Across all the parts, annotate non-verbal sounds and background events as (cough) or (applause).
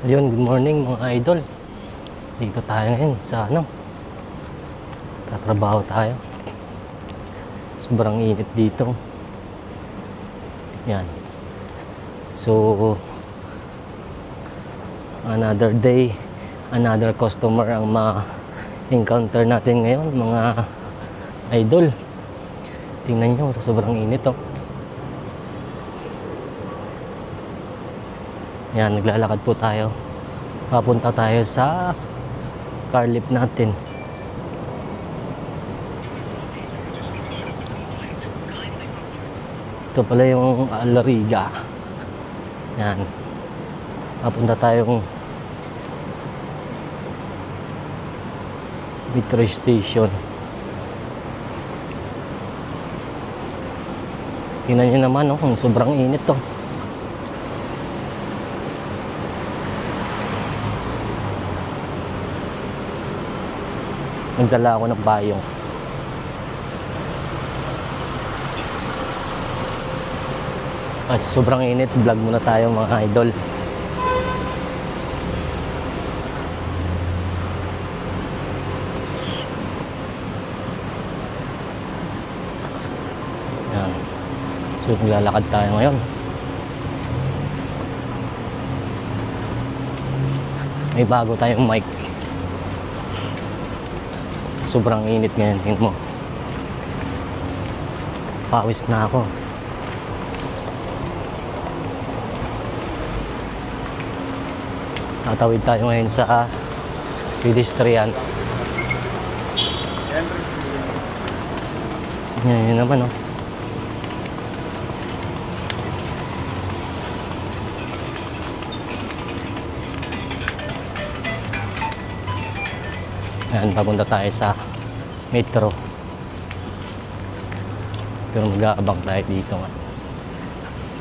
Ayun, good morning mga idol. Dito tayo ngayon sa ano. Tatrabaho tayo. Sobrang init dito. Yan. So, another day, another customer ang ma-encounter natin ngayon, mga idol. Tingnan nyo, sa sobrang init oh. Yan, naglalakad po tayo. Papunta tayo sa car lift natin. Ito pala yung Alariga. Yan. Papunta tayong metro station. Tingnan nyo naman, oh, sobrang init to. Nagdala ako ng payong. At sobrang init, vlog muna tayo mga idol. Yan. So, maglalakad tayo ngayon. May bago tayong mic. Sobrang init ngayon, tingnan mo. Pawis na ako. Tatawid tayo ngayon sa pedestrian. Yan, yun naman, oh. Yan, papunta tayo sa metro. Pero mag-aabang tayo dito nga.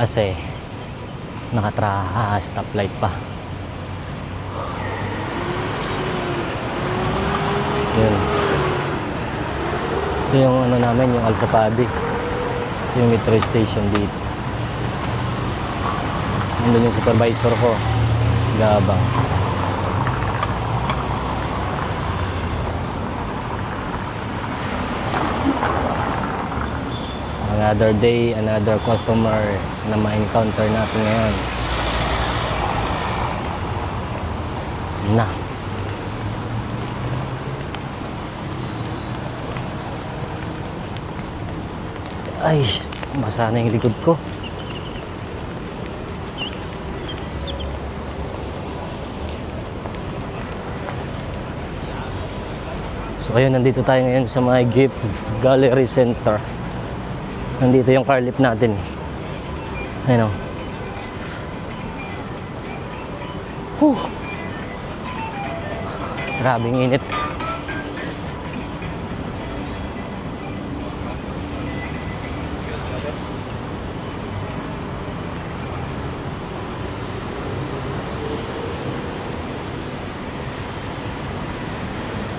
Kasi, nakatraha, stoplight pa. Yun. Ito yung ano namin, yung Alsapadi. Yung metro station dito. Nandun yung supervisor ko. Gabang. Another day, another customer na ma-encounter natin ngayon. Na. Ay, basa na yung likod ko. So ayun, nandito tayo ngayon sa my gift gallery center. Nandito yung car lift natin. Ayun o. Whew. Grabing init.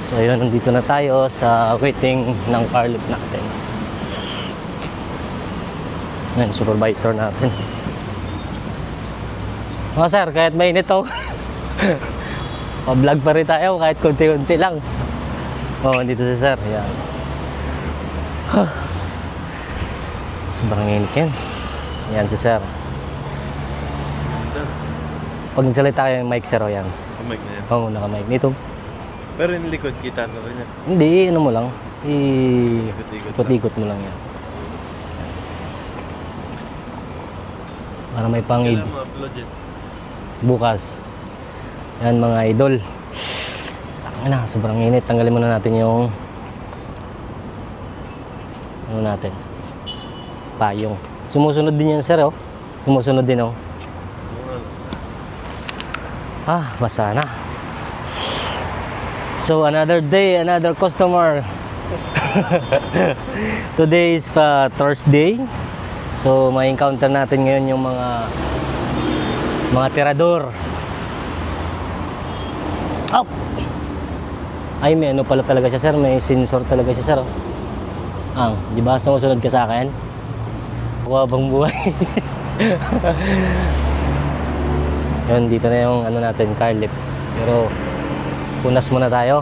So ayun, nandito na tayo sa waiting ng car lift natin. Ngayon, supervisor natin. Oh sir, kahit mainit to. (laughs) Pa-vlog pa rin tayo kahit konti-konti lang. Oh, dito si sir. Yan. Sobrang (sighs) init yan. Yan si sir. Pag nagsalita kayo yung mic sir, oh yan. Kamay na yan. Oo, naka-mic. Dito, Pero yung likod, kita na rin yan. hindi, ano mo lang. I... Ikot-ikot mo lang yan. Para may pang Kailan mo upload yan? bukas. Yan mga idol. Na, sobrang init. Tanggalin muna natin yung ano natin. Payong. Sumusunod din yan, sir, oh. Sumusunod din, oh. Ah, basa na. So, another day, another customer. (laughs) Today is uh, Thursday. So, may encounter natin ngayon yung mga mga tirador. Up! Ay, may ano pala talaga siya, sir. May sensor talaga siya, sir. oh. Ang, di ba sumusunod ka sa akin? Wabang buhay. (laughs) Yun, dito na yung ano natin, car lift. Pero, punas muna tayo.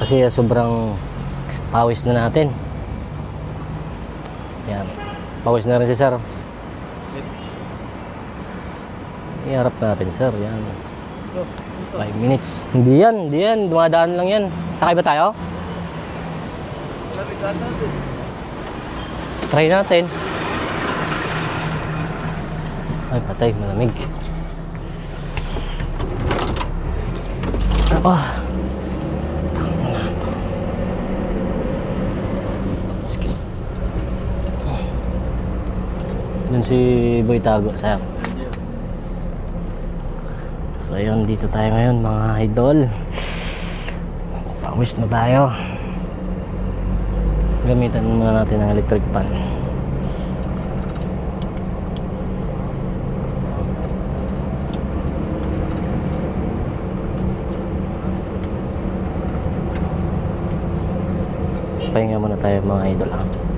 Kasi sobrang pawis na natin. Yan. Pawis na rin si sir. Iharap natin sir. Yan. 5 minutes. Hindi yan, hindi yan. Dumadaan lang yan. Sakay ba tayo? Try natin. Ay, patay. Malamig. Ah. Excuse. Yun si Boy Tago, sir. So ayun, dito tayo ngayon mga idol. Pawis na tayo. Gamitan muna natin ang electric pan. Pahinga muna tayo mga idol ha.